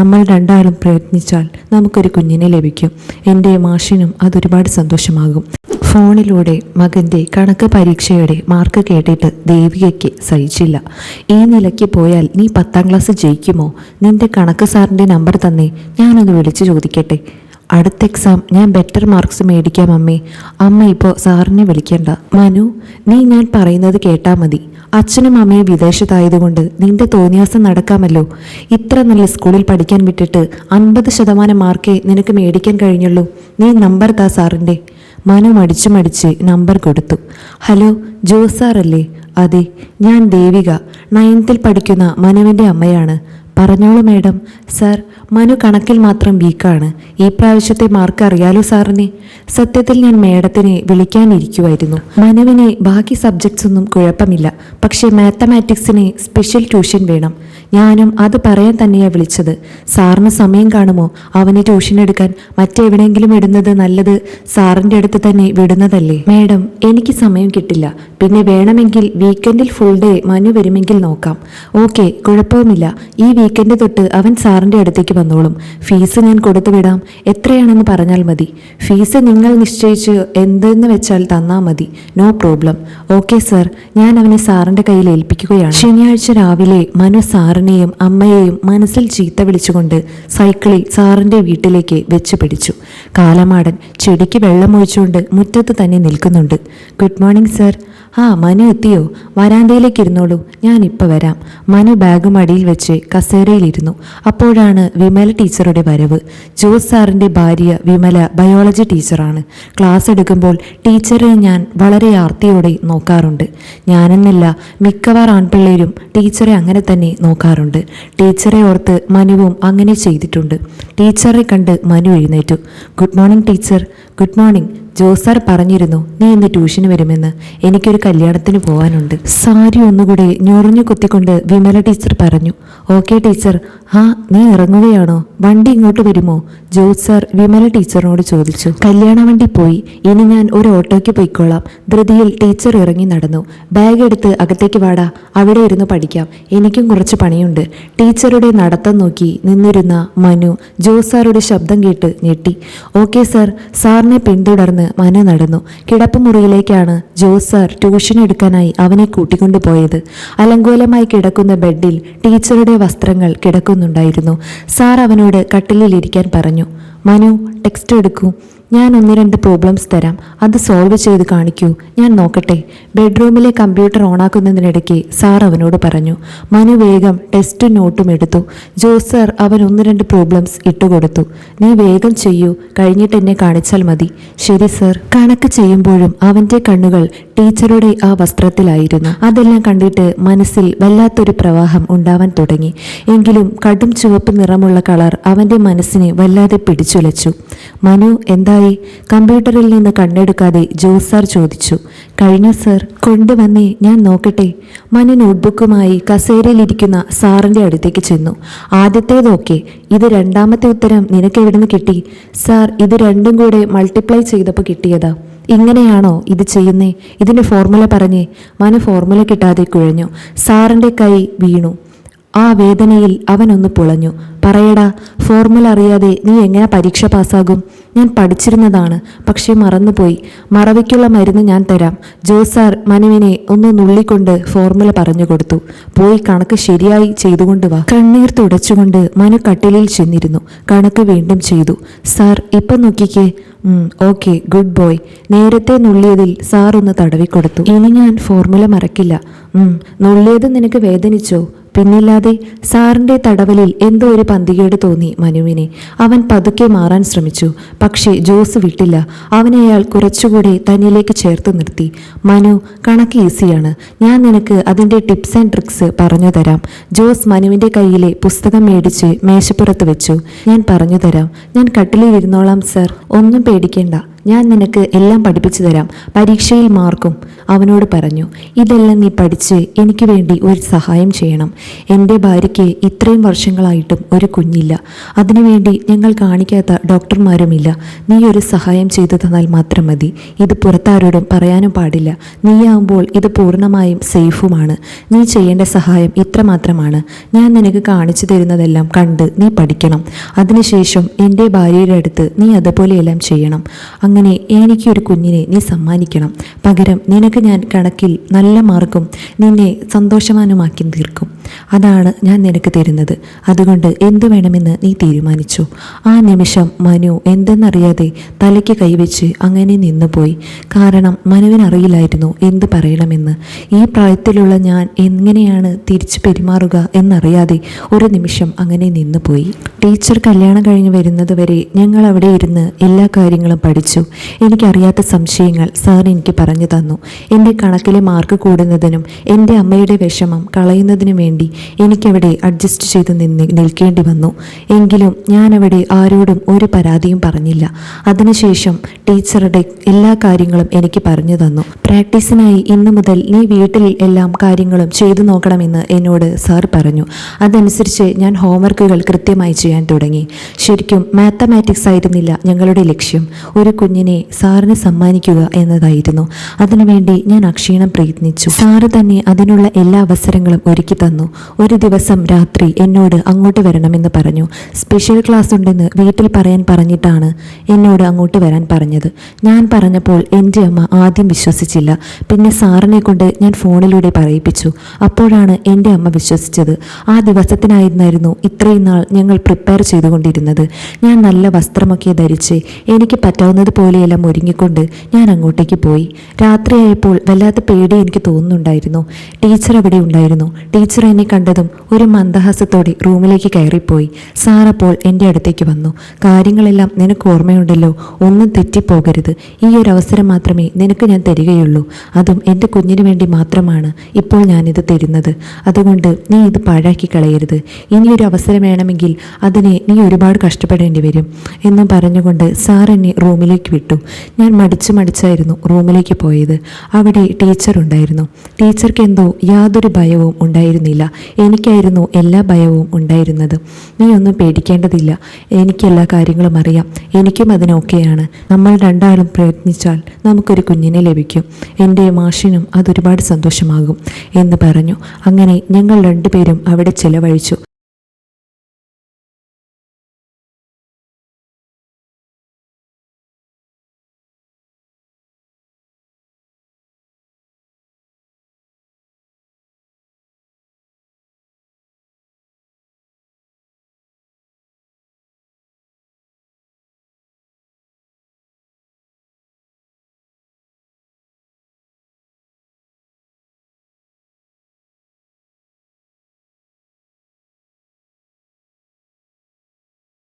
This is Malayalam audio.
നമ്മൾ രണ്ടാളും പ്രയത്നിച്ചാൽ നമുക്കൊരു കുഞ്ഞിനെ ലഭിക്കും. എന്റെ മാഷിനും അതൊരുപാട് സന്തോഷമാകും. ഫോണിലൂടെ മകന്റെ കണക്ക് പരീക്ഷയുടെ മാർക്ക് കേട്ടിട്ട് ദേവികയ്ക്ക് സഹിച്ചില്ല. ഈ നിലയ്ക്ക് പോയാൽ നീ പത്താം ക്ലാസ് ജയിക്കുമോ? നിന്റെ കണക്ക് സാറിന്റെ നമ്പർ തന്നെ ഞാനൊന്ന് വിളിച്ചു ചോദിക്കട്ടെ. അടുത്ത എക്സാം ഞാൻ ബെറ്റർ മാർക്സ് മേടിക്കാം അമ്മേ. അമ്മ ഇപ്പോൾ സാറിനെ വിളിക്കണ്ട. മനു നീ ഞാൻ പറയുന്നത് കേട്ടാൽ മതി. അച്ഛനും അമ്മയും വിദേശത്തായതുകൊണ്ട് നിന്റെ തോന്നിയാസം നടക്കാമല്ലോ. ഇത്ര നല്ല സ്കൂളിൽ പഠിക്കാൻ വിട്ടിട്ട് അൻപത് ശതമാനം മാർക്കേ നിനക്ക് മേടിക്കാൻ കഴിഞ്ഞുള്ളൂ. നീ നമ്പർ താ സാറിന്റെ മനു മടിച്ചു മടിച്ച് നമ്പർ കൊടുത്തു. ഹലോ ജോസ് സാറല്ലേ? അതെ ഞാൻ ദേവിക. നയൻത്തിൽ പഠിക്കുന്ന മനുവിന്റെ അമ്മയാണ്. പറഞ്ഞോളൂ മേഡം. സാർ മനു കണക്കിൽ മാത്രം വീക്കാണ്. ഈ പ്രാവശ്യത്തെ മാർക്ക് അറിയാലോ സാറിനെ? സത്യത്തിൽ ഞാൻ മേഡത്തിനെ വിളിക്കാനിരിക്കുമായിരുന്നു മനുവിനെ ബാക്കി സബ്ജക്ട്സ് ഒന്നും കുഴപ്പമില്ല. പക്ഷേ മാത്തമാറ്റിക്സിന് സ്പെഷ്യൽ ട്യൂഷൻ വേണം. ഞാനും അത് പറയാൻ തന്നെയാണ് വിളിച്ചത്. സാറിന് സമയം കാണുമോ? അവന് ട്യൂഷൻ എടുക്കാൻ മറ്റെവിടെയെങ്കിലും ഇടുന്നത് നല്ലത് സാറിന്റെ അടുത്ത് തന്നെ വിടുന്നതല്ലേ? മേഡം എനിക്ക് സമയം കിട്ടില്ല. പിന്നെ വേണമെങ്കിൽ വീക്കെൻഡിൽ ഫുൾ ഡേ മനു വരുമെങ്കിൽ നോക്കാം. ഓക്കെ കുഴപ്പവുമില്ല. ഈ വീക്കെൻഡ് തൊട്ട് അവൻ സാറിന്റെ അടുത്തേക്ക് വന്നോളും. ഫീസ് ഞാൻ കൊടുത്തു വിടാം. എത്രയാണെന്ന് പറഞ്ഞാൽ മതി. ഫീസ് നിങ്ങൾ നിശ്ചയിച്ച് എന്തെന്ന് വെച്ചാൽ തന്നാൽ മതി. No problem. Okay sir. ഞാൻ അവനെ സാറിന്റെ കയ്യിൽ ഏൽപ്പിക്കുകയാണ്. ശനിയാഴ്ച രാവിലെ മനു സാറിനെയും അമ്മയെയും മനസ്സിൽ ചീത്ത വിളിച്ചുകൊണ്ട് സൈക്കിളിൽ സാറിന്റെ വീട്ടിലേക്ക് വെച്ച് പിടിച്ചു. കാലമാടൻ ചെടിക്ക് വെള്ളമൊഴിച്ചുകൊണ്ട് മുറ്റത്ത് തന്നെ നിൽക്കുന്നുണ്ട്. Good morning sir. ആ മനു എത്തിയോ? വരാന്തയിലേക്ക് ഇരുന്നോളൂ. ഞാൻ ഇപ്പോൾ വരാം. മനു ബാഗ് മടിയിൽ വെച്ച് കസേരയിലിരുന്നു. അപ്പോഴാണ് വിമല ടീച്ചറുടെ വരവ്. ജോസ് സാറിന്റെ ഭാര്യ വിമല ബയോളജി ടീച്ചറാണ്. ക്ലാസ് എടുക്കുമ്പോൾ ടീച്ചറെ ഞാൻ വളരെ ആർത്തിയോടെ നോക്കാറുണ്ട്. ഞാനെന്നല്ല മിക്കവാർ ആൺപിള്ളേരും ടീച്ചറെ അങ്ങനെ തന്നെ നോക്കാറുണ്ട്. ടീച്ചറെ ഓർത്ത് മനുവും അങ്ങനെ ചെയ്തിട്ടുണ്ട്. ടീച്ചറെ കണ്ട് മനു എഴുന്നേറ്റു. Good morning teacher. Good morning. Jose sir പറഞ്ഞിരുന്നു നീ ഇന്ന് ട്യൂഷന് വരുമെന്ന്. എനിക്കൊരു കല്യാണത്തിന് പോവാനുണ്ട്. സാരി ഒന്നുകൂടെ ഞൊറിഞ്ഞു കുത്തിക്കൊണ്ട് വിമല ടീച്ചർ പറഞ്ഞു ഓക്കെ ടീച്ചർ. ആ നീ ഇറങ്ങുകയാണോ? വണ്ടി ഇങ്ങോട്ട് വരുമോ? ജോസ് സാർ വിമല ടീച്ചറിനോട് ചോദിച്ചു. കല്യാണ വണ്ടി പോയി. ഇനി ഞാൻ ഒരു ഓട്ടോയ്ക്ക് പോയിക്കോളാം. ധൃതിയിൽ ടീച്ചർ ഇറങ്ങി നടന്നു. ബാഗ് എടുത്ത് അകത്തേക്ക് വാടാ. അവിടെ ഇരുന്ന് പഠിക്കാം. എനിക്കും കുറച്ച് പണിയുണ്ട്. ടീച്ചറുടെ നടത്തം നോക്കി നിന്നിരുന്ന മനു ജോസ് സാറുടെ ശബ്ദം കേട്ട് ഞെട്ടി. Okay sir. സാറിനെ പിന്തുടർന്ന് മനു നടന്നു. കിടപ്പുമുറിയിലേക്കാണ് ജോസ് സാർ ട്യൂഷൻ എടുക്കാനായി അവനെ കൂട്ടിക്കൊണ്ടുപോയത്. അലങ്കോലമായി കിടക്കുന്ന ബെഡിൽ ടീച്ചറുടെ വസ്ത്രങ്ങൾ കിടക്കുന്നുണ്ടായിരുന്നു. സാർ അവനോട് കട്ടിലിൽ ഇരിക്കാൻ പറഞ്ഞു മനു ടെക്സ്റ്റ് എടുക്കൂ. ഞാൻ ഒന്ന് രണ്ട് പ്രോബ്ലംസ് തരാം. അത് സോൾവ് ചെയ്ത് കാണിക്കൂ. ഞാൻ നോക്കട്ടെ. ബെഡ്റൂമിലെ കമ്പ്യൂട്ടർ ഓണാക്കുന്നതിനിടയ്ക്ക് സാർ അവനോട് പറഞ്ഞു മനു വേഗം ടെസ്റ്റ് നോട്ടും എടുത്തു. ജോസ് സാർ അവൻ ഒന്ന് രണ്ട് പ്രോബ്ലംസ് ഇട്ടുകൊടുത്തു നീ വേഗം ചെയ്യൂ. കഴിഞ്ഞിട്ട് എന്നെ കാണിച്ചാൽ മതി. ശരി സർ കണക്ക് ചെയ്യുമ്പോഴും അവന്റെ കണ്ണുകൾ ടീച്ചറുടെ ആ വസ്ത്രത്തിലായിരുന്നു. അതെല്ലാം കണ്ടിട്ട് മനസ്സിൽ വല്ലാത്തൊരു പ്രവാഹം ഉണ്ടാവാൻ തുടങ്ങി. എങ്കിലും കടും ചുവപ്പ് നിറമുള്ള കളർ അവന്റെ മനസ്സിനെ വല്ലാതെ പിടിച്ചുലച്ചു. മനു എന്തായി കമ്പ്യൂട്ടറിൽ നിന്ന് കണ്ണെടുക്കാതെ ജോസ് സാർ ചോദിച്ചു. കഴിഞ്ഞു സർ. കൊണ്ടുവന്നേ ഞാൻ നോക്കട്ടെ. മനു നോട്ട്ബുക്കുമായി കസേരയിലിരിക്കുന്ന സാറിന്റെ അടുത്തേക്ക് ചെന്നു. ആദ്യത്തേതൊക്കെ ഇത് രണ്ടാമത്തെ ഉത്തരം നിനക്ക് എവിടുന്ന് കിട്ടി? സാർ ഇത് രണ്ടും കൂടെ മൾട്ടിപ്ലൈ ചെയ്തപ്പോൾ കിട്ടിയതാ. ഇങ്ങനെയാണോ ഇത് ചെയ്യുന്നേ? ഇതിന്റെ ഫോർമുല പറഞ്ഞേ. മനു ഫോർമുല കിട്ടാതെ കുഴഞ്ഞു. സാറിന്റെ കൈ വീണു. ആ വേദനയിൽ അവനൊന്ന് പുളഞ്ഞു. പറയടാ ഫോർമുല അറിയാതെ നീ എങ്ങനെ പരീക്ഷ പാസ്സാകും ഞാൻ പഠിച്ചിരുന്നതാണ്. പക്ഷേ മറന്നുപോയി. മറവിക്കുള്ള മരുന്ന് ഞാൻ തരാം. ജോസ് സാർ മനുവിനെ ഒന്ന് നുള്ളിക്കൊണ്ട് ഫോർമുല പറഞ്ഞു കൊടുത്തു. പോയി കണക്ക് ശരിയായി ചെയ്തുകൊണ്ട് വാ. കണ്ണീർ തുടച്ചുകൊണ്ട് മനു കട്ടിലിൽ ചെന്നിരുന്നു. കണക്ക് വീണ്ടും ചെയ്തു. സാർ ഇപ്പം നോക്കിക്കേ. Okay good boy. നേരത്തെ നുള്ളിയതിൽ സാർ ഒന്ന് തടവിക്കൊടുത്തു. ഇനി ഞാൻ ഫോർമുല മറക്കില്ല. നുള്ളിയത് നിനക്ക് വേദനിച്ചോ? പിന്നില്ലാതെ സാറിന്റെ തടവലിൽ എന്തോ ഒരു പന്തികേട് തോന്നി മനുവിനെ. അവൻ പതുക്കെ മാറാൻ ശ്രമിച്ചു. പക്ഷേ ജോസ് വിട്ടില്ല. അവനെ അയാൾ കുറച്ചുകൂടെ തന്നിലേക്ക് ചേർത്ത് നിർത്തി. മനു കണക്ക് ഈസിയാണ്. ഞാൻ നിനക്ക് അതിന്റെ ടിപ്സ് ആൻഡ് ട്രിക്സ് പറഞ്ഞു തരാം. ജോസ് മനുവിന്റെ കയ്യിലെ പുസ്തകം മേടിച്ച് മേശപ്പുറത്ത് വെച്ചു. ഞാൻ പറഞ്ഞു തരാം. ഞാൻ കട്ടിലിൽ ഇരുന്നോളാം സർ. ഒന്നും പേടിക്കേണ്ട. ഞാൻ നിനക്ക് എല്ലാം പഠിപ്പിച്ചു തരാം. പരീക്ഷയിൽ മാർക്കും. അവനോട് പറഞ്ഞു ഇതെല്ലാം നീ പഠിച്ച് എനിക്ക് വേണ്ടി ഒരു സഹായം ചെയ്യണം. എന്റെ ഭാര്യയ്ക്ക് ഇത്രയും വർഷങ്ങളായിട്ടും ഒരു കുഞ്ഞില്ല. അതിനുവേണ്ടി ഞങ്ങൾ കാണിക്കാത്ത ഡോക്ടർമാരുമില്ല. നീ ഒരു സഹായം ചെയ്തു തന്നാൽ മാത്രം മതി. ഇത് പുറത്താരോടും പറയാനും പാടില്ല. നീയാവുമ്പോൾ ഇത് പൂർണമായും സേഫുമാണ്. നീ ചെയ്യേണ്ട സഹായം ഇത്രമാത്രമാണ്. ഞാൻ നിനക്ക് കാണിച്ചു തരുന്നതെല്ലാം കണ്ട് നീ പഠിക്കണം. അതിനുശേഷം എന്റെ ഭാര്യയുടെ അടുത്ത് നീ അതുപോലെയെല്ലാം ചെയ്യണം. അങ്ങനെ എനിക്കൊരു കുഞ്ഞിനെ നീ സമ്മാനിക്കണം. പകരം നിനക്ക് ഞാൻ കണക്കിൽ നല്ല മാർക്കും നിന്നെ സന്തോഷവാനുമാക്കി തീർക്കും. അതാണ് ഞാൻ നിനക്ക് തരുന്നത്. അതുകൊണ്ട് എന്തു വേണമെന്ന് നീ തീരുമാനിച്ചു. ആ നിമിഷം മനു എന്തെന്നറിയാതെ തലയ്ക്ക് കൈവച്ച് അങ്ങനെ നിന്നുപോയി. കാരണം മനുവിനറിയില്ലായിരുന്നു എന്ത് പറയണമെന്ന്. ഈ പ്രായത്തിലുള്ള ഞാൻ എങ്ങനെയാണ് തിരിച്ചു പെരുമാറുക എന്നറിയാതെ ഒരു നിമിഷം അങ്ങനെ നിന്നുപോയി. ടീച്ചർ കല്യാണം കഴിഞ്ഞ് വരുന്നത് വരെ ഞങ്ങൾ അവിടെ ഇരുന്ന് എല്ലാ കാര്യങ്ങളും പഠിച്ചു. എനിക്കറിയാത്ത സംശയങ്ങൾ സാർ എനിക്ക് പറഞ്ഞു തന്നു. എന്റെ കണക്കിലെ മാർക്ക് കൂടുന്നതിനും എന്റെ അമ്മയുടെ വിഷമം കളയുന്നതിനും വേണ്ടി എനിക്കവിടെ അഡ്ജസ്റ്റ് ചെയ്ത് നിന്ന് നിൽക്കേണ്ടി വന്നു. എങ്കിലും ഞാനവിടെ ആരോടും ഒരു പരാതിയും പറഞ്ഞില്ല. അതിനുശേഷം ടീച്ചറുടെ എല്ലാ കാര്യങ്ങളും എനിക്ക് പറഞ്ഞു തന്നു. പ്രാക്ടീസിനായി ഇന്നു മുതൽ നീ വീട്ടിൽ എല്ലാം കാര്യങ്ങളും ചെയ്തു നോക്കണമെന്ന് എന്നോട് സാർ പറഞ്ഞു. അതനുസരിച്ച് ഞാൻ ഹോംവർക്കുകൾ കൃത്യമായി ചെയ്യാൻ തുടങ്ങി. ശരിക്കും മാത്തമാറ്റിക്സ് ആയിരുന്നില്ല ഞങ്ങളുടെ ലക്ഷ്യം. ഒരു കുഞ്ഞിനെ സാറിന് സമ്മാനിക്കുക എന്നതായിരുന്നു. അതിനുവേണ്ടി ഞാൻ അക്ഷീണം പ്രയത്നിച്ചു. സാറ് തന്നെ അതിനുള്ള എല്ലാ അവസരങ്ങളും ഒരുക്കി തന്നു. ഒരു ദിവസം രാത്രി എന്നോട് അങ്ങോട്ട് വരണമെന്ന് പറഞ്ഞു. സ്പെഷ്യൽ ക്ലാസ് ഉണ്ടെന്ന് വീട്ടിൽ പറയാൻ പറഞ്ഞിട്ടാണ് എന്നോട് അങ്ങോട്ട് വരാൻ പറഞ്ഞത്. ഞാൻ പറഞ്ഞപ്പോൾ എന്റെ അമ്മ ആദ്യം വിശ്വസിച്ചില്ല. പിന്നെ സാറിനെ കൊണ്ട് ഞാൻ ഫോണിലൂടെ പറയിപ്പിച്ചു. അപ്പോഴാണ് എന്റെ അമ്മ വിശ്വസിച്ചത്. ആ ദിവസത്തിനായിരുന്നായിരുന്നു ഇത്രയും നാൾ ഞങ്ങൾ പ്രിപ്പയർ ചെയ്തുകൊണ്ടിരുന്നത്. ഞാൻ നല്ല വസ്ത്രമൊക്കെ ധരിച്ച് എനിക്ക് പറ്റാവുന്നത് പോലെയെല്ലാം ഒരുങ്ങിക്കൊണ്ട് ഞാൻ അങ്ങോട്ടേക്ക് പോയി. രാത്രിയായപ്പോൾ വല്ലാത്ത പേടി എനിക്ക് തോന്നുന്നുണ്ടായിരുന്നു. ടീച്ചർ അവിടെ ഉണ്ടായിരുന്നു. ടീച്ചർ എന്നെ കണ്ടതും ഒരു മന്ദഹാസത്തോടെ റൂമിലേക്ക് കയറിപ്പോയി. സാറപ്പോൾ എന്റെ അടുത്തേക്ക് വന്നു. കാര്യങ്ങളെല്ലാം നിനക്ക് ഓർമ്മയുണ്ടല്ലോ? ഒന്നും തെറ്റിപ്പോകരുത്. ഈ ഒരു അവസരം മാത്രമേ നിനക്ക് ഞാൻ തരികയുള്ളൂ. അതും എന്റെ കുഞ്ഞിന് വേണ്ടി മാത്രമാണ് ഇപ്പോൾ ഞാനിത് തരുന്നത്. അതുകൊണ്ട് നീ ഇത് പാഴാക്കി കളയരുത്. ഇനിയൊരു അവസരം വേണമെങ്കിൽ അതിനെ നീ ഒരുപാട് കഷ്ടപ്പെടേണ്ടി വരും. എന്നും പറഞ്ഞുകൊണ്ട് സാർ എന്നെ റൂമിലേക്ക് വിട്ടു. ഞാൻ മടിച്ചു മടിച്ചായിരുന്നു റൂമിലേക്ക് പോയത്. അവിടെ ടീച്ചർ ഉണ്ടായിരുന്നു. ടീച്ചർക്ക് എന്തോ യാതൊരു ഭയവും ഉണ്ടായിരുന്നില്ല. എനിക്കായിരുന്നു എല്ലാ ഭയവും ഉണ്ടായിരുന്നത്. നീ ഒന്നും പേടിക്കേണ്ടതില്ല. എനിക്ക് എല്ലാ കാര്യങ്ങളും അറിയാം. എനിക്കും അതിനൊക്കെയാണ്. നമ്മൾ രണ്ടാളും പ്രയത്നിച്ചാൽ നമുക്കൊരു കുഞ്ഞിനെ ലഭിക്കും. എന്റെ മാഷിനും അതൊരുപാട് സന്തോഷമാകും എന്ന് പറഞ്ഞു. അങ്ങനെ ഞങ്ങൾ രണ്ടുപേരും അവിടെ ചിലവഴിച്ചു.